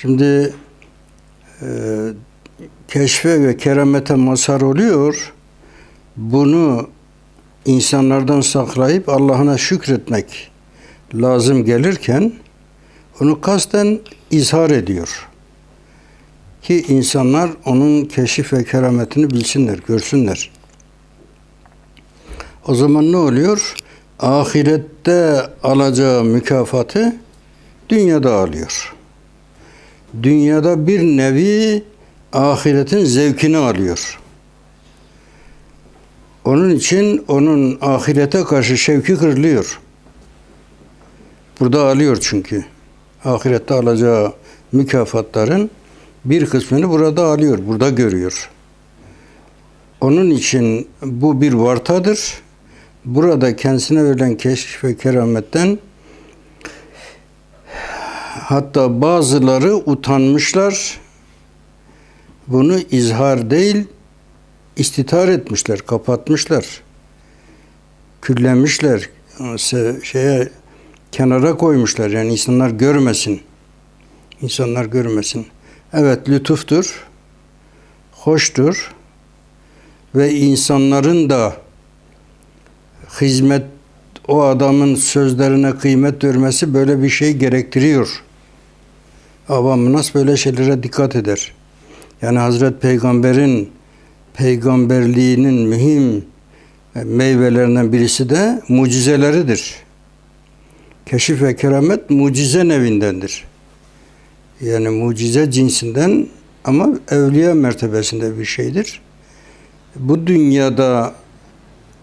Şimdi e, keşfe ve keramete mazhar oluyor. Bunu insanlardan saklayıp Allah'ına şükretmek lazım gelirken onu kasten izhar ediyor. Ki insanlar onun keşif ve kerametini bilsinler, görsünler. O zaman ne oluyor? Ahirette alacağı mükafatı dünyada alıyor. Dünyada bir nevi ahiretin zevkini alıyor. Onun için onun ahirete karşı şevki kırılıyor. Burada alıyor çünkü. Ahirette alacağı mükafatların bir kısmını burada alıyor, burada görüyor. Onun için bu bir vartadır. Burada kendisine verilen keşif ve kerametten hatta bazıları utanmışlar. Bunu izhar değil, istitar etmişler, kapatmışlar. Küllemişler, se- şeye kenara koymuşlar. Yani insanlar görmesin. İnsanlar görmesin. Evet lütuftur, hoştur ve insanların da hizmet o adamın sözlerine kıymet vermesi böyle bir şey gerektiriyor. Avam nas böyle şeylere dikkat eder. Yani Hazret Peygamber'in peygamberliğinin mühim meyvelerinden birisi de mucizeleridir. Keşif ve keramet mucize nevindendir. Yani mucize cinsinden ama evliya mertebesinde bir şeydir. Bu dünyada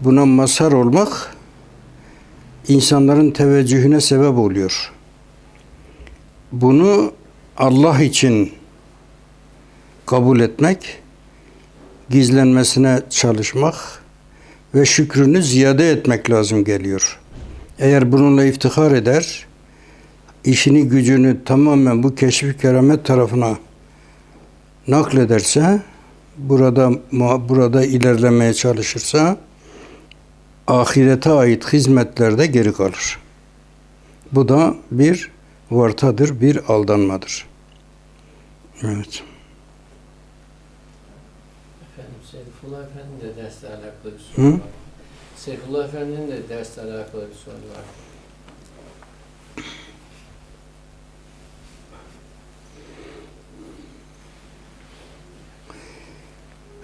buna mazhar olmak insanların teveccühüne sebep oluyor. Bunu Allah için kabul etmek, gizlenmesine çalışmak ve şükrünü ziyade etmek lazım geliyor. Eğer bununla iftihar eder, işini gücünü tamamen bu keşif keramet tarafına naklederse, burada burada ilerlemeye çalışırsa ahirete ait hizmetlerde geri kalır. Bu da bir vartadır, bir aldanmadır. Evet. Efendim Seyfullah Efendi'nin de dersle alakalı bir soru Hı? var. Seyfullah Efendi'nin de dersle alakalı bir soru var.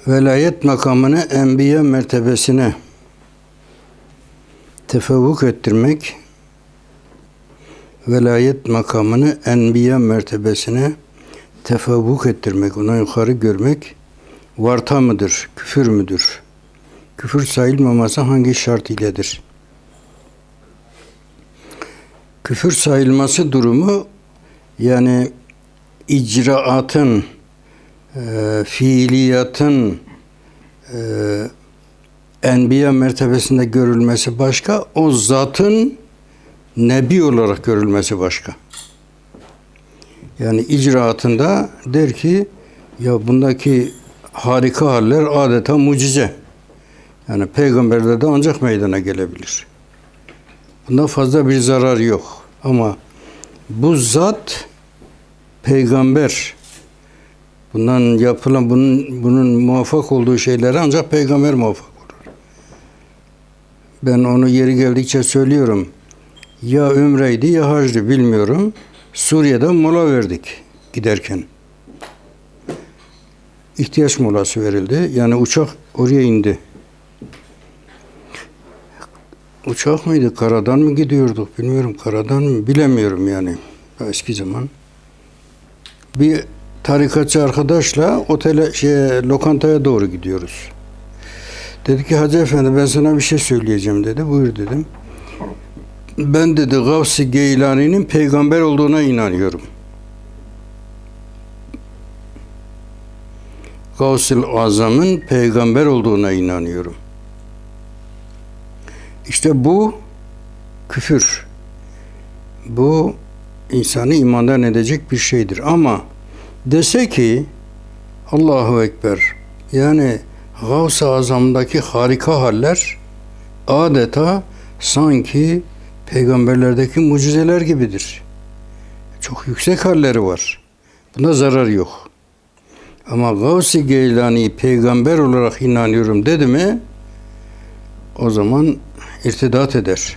Velayet makamını enbiya mertebesine tefevvuk ettirmek, velayet makamını enbiya mertebesine tefevvuk ettirmek, ona yukarı görmek varta mıdır, küfür müdür? Küfür sayılmaması hangi şart iledir? Küfür sayılması durumu yani icraatın, e, fiiliyatın e, enbiya mertebesinde görülmesi başka, o zatın nebi olarak görülmesi başka. Yani icraatında der ki ya bundaki harika haller adeta mucize. Yani peygamberlerde ancak meydana gelebilir. Bunda fazla bir zarar yok. Ama bu zat peygamber bundan yapılan bunun bunun muvaffak olduğu şeylere ancak peygamber muvaffak olur. Ben onu yeri geldikçe söylüyorum. Ya ümreydi ya hacdı bilmiyorum. Suriye'de mola verdik giderken. İhtiyaç molası verildi. Yani uçak oraya indi. Uçak mıydı? Karadan mı gidiyorduk? Bilmiyorum. Karadan mı? Bilemiyorum yani. Eski zaman. Bir tarikatçı arkadaşla otele, şey, lokantaya doğru gidiyoruz. Dedi ki Hacı Efendi ben sana bir şey söyleyeceğim dedi. Buyur dedim. Ben dedi Gavs-ı Geylani'nin peygamber olduğuna inanıyorum. Gavs-ı Azam'ın peygamber olduğuna inanıyorum. İşte bu küfür. Bu insanı imandan edecek bir şeydir. Ama dese ki Allahu Ekber yani Gavs-ı Azam'daki harika haller adeta sanki peygamberlerdeki mucizeler gibidir. Çok yüksek halleri var. Buna zarar yok. Ama Gavs-ı Geylani peygamber olarak inanıyorum dedi mi o zaman irtidat eder.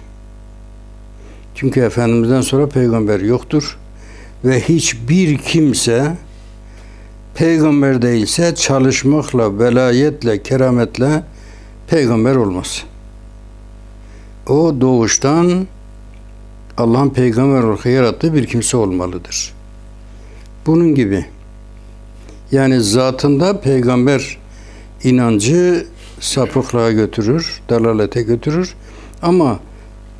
Çünkü Efendimiz'den sonra peygamber yoktur ve hiçbir kimse peygamber değilse çalışmakla, velayetle, kerametle peygamber olmaz. O doğuştan Allah'ın peygamber olarak yarattığı bir kimse olmalıdır. Bunun gibi. Yani zatında peygamber inancı sapıklığa götürür, dalalete götürür. Ama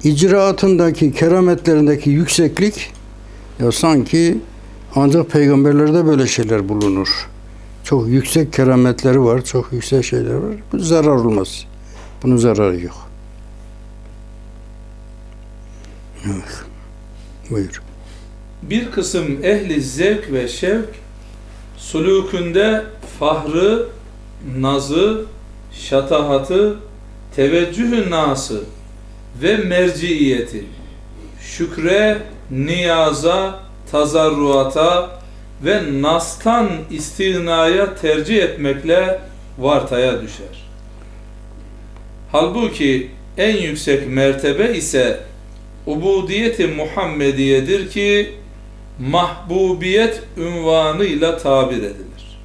icraatındaki, kerametlerindeki yükseklik ya sanki ancak peygamberlerde böyle şeyler bulunur. Çok yüksek kerametleri var, çok yüksek şeyler var. Bu zarar olmaz. Bunun zararı yok. Evet. Buyur. Bir kısım ehli zevk ve şevk sulukünde fahrı, nazı, şatahatı, teveccühü nası ve merciiyeti, şükre, niyaza, tazarruata ve nastan istinaya tercih etmekle vartaya düşer. Halbuki en yüksek mertebe ise ubudiyeti Muhammediyedir ki mahbubiyet ünvanıyla tabir edilir.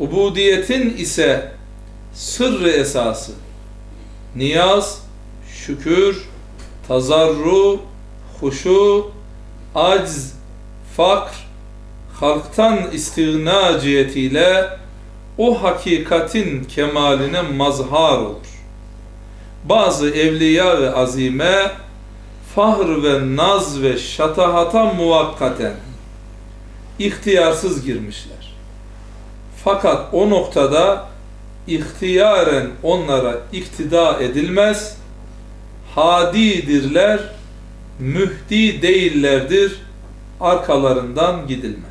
Ubudiyetin ise sırrı esası niyaz, şükür, tazarru, huşu, acz, fakr, halktan istigna cihetiyle o hakikatin kemaline mazhar olur. Bazı evliya ve azime fahr ve naz ve şatahata muvakkaten ihtiyarsız girmişler. Fakat o noktada ihtiyaren onlara iktida edilmez, hadidirler, mühdi değillerdir, arkalarından gidilmez.